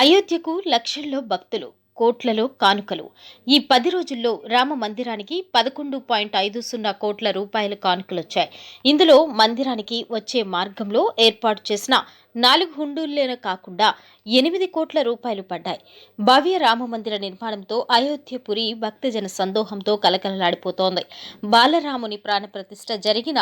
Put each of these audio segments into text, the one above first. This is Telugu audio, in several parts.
అయోధ్యకు లక్షల్లో భక్తులు కోట్లలో కానుకలు. ఈ పది రోజుల్లో రామ మందిరానికి పదకొండు పాయింట్ ఐదు సున్నా కోట్ల రూపాయల కానుకలొచ్చాయి. ఇందులో మందిరానికి వచ్చే మార్గంలో ఏర్పాటు చేసిన నాలుగు హుండూల్లోనే కాకుండా ఎనిమిది కోట్ల రూపాయలు పడ్డాయి. భవ్య రామ మందిర నిర్మాణంతో అయోధ్యపురి భక్తజన సందోహంతో కలకలలాడిపోతోంది. బాలరాముని ప్రాణప్రతిష్ఠ జరిగిన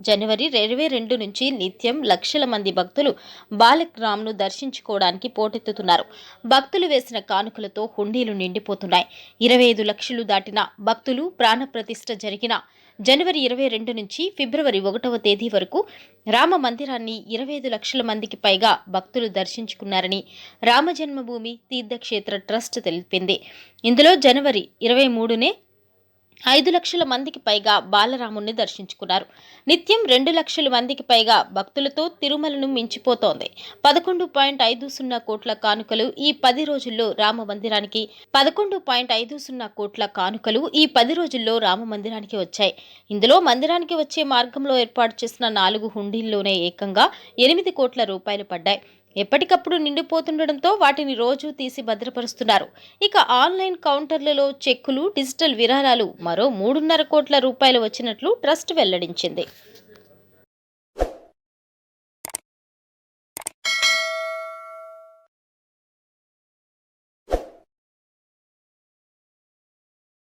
జనవరి ఇరవై రెండు నుంచి నిత్యం లక్షల మంది భక్తులు బాలక్రామ్ను దర్శించుకోవడానికి పోటెత్తుతున్నారు. భక్తులు వేసిన కానుకలతో హుండీలు నిండిపోతున్నాయి. ఇరవై ఐదు లక్షలు దాటిన భక్తులు ప్రాణప్రతిష్ఠ జరిగిన జనవరి ఇరవై రెండు నుంచి ఫిబ్రవరి ఒకటవ తేదీ వరకు రామ మందిరాన్ని ఇరవై ఐదు లక్షల మందికి పైగా భక్తులు దర్శించుకున్నారని రామ జన్మభూమి తీర్థక్షేత్ర ట్రస్ట్ తెలిపింది. ఇందులో జనవరి ఇరవై మూడునే ఐదు లక్షల మందికి పైగా బాలరాముణ్ణి దర్శించుకున్నారు. నిత్యం రెండు లక్షల మందికి పైగా భక్తులతో తిరుమలను మించిపోతోంది. పదకొండు పాయింట్ ఐదు సున్నా కోట్ల కానుకలు ఈ పది రోజుల్లో రామ మందిరానికి పదకొండు పాయింట్ ఐదు సున్నా కోట్ల కానుకలు ఈ పది రోజుల్లో రామ మందిరానికి వచ్చాయి. ఇందులో మందిరానికి వచ్చే మార్గంలో ఏర్పాటు చేసిన నాలుగు హుండీల్లోనే ఏకంగా ఎనిమిది కోట్ల రూపాయలు పడ్డాయి. ఎప్పటికప్పుడు నిండిపోతుండటంతో వాటిని రోజు తీసి భద్రపరుస్తున్నారు. ఇక ఆన్లైన్ కౌంటర్లలో చెక్కులు డిజిటల్ విరాళాలు మరో మూడున్నర కోట్ల రూపాయలు వచ్చినట్లు ట్రస్ట్ వెల్లడించింది.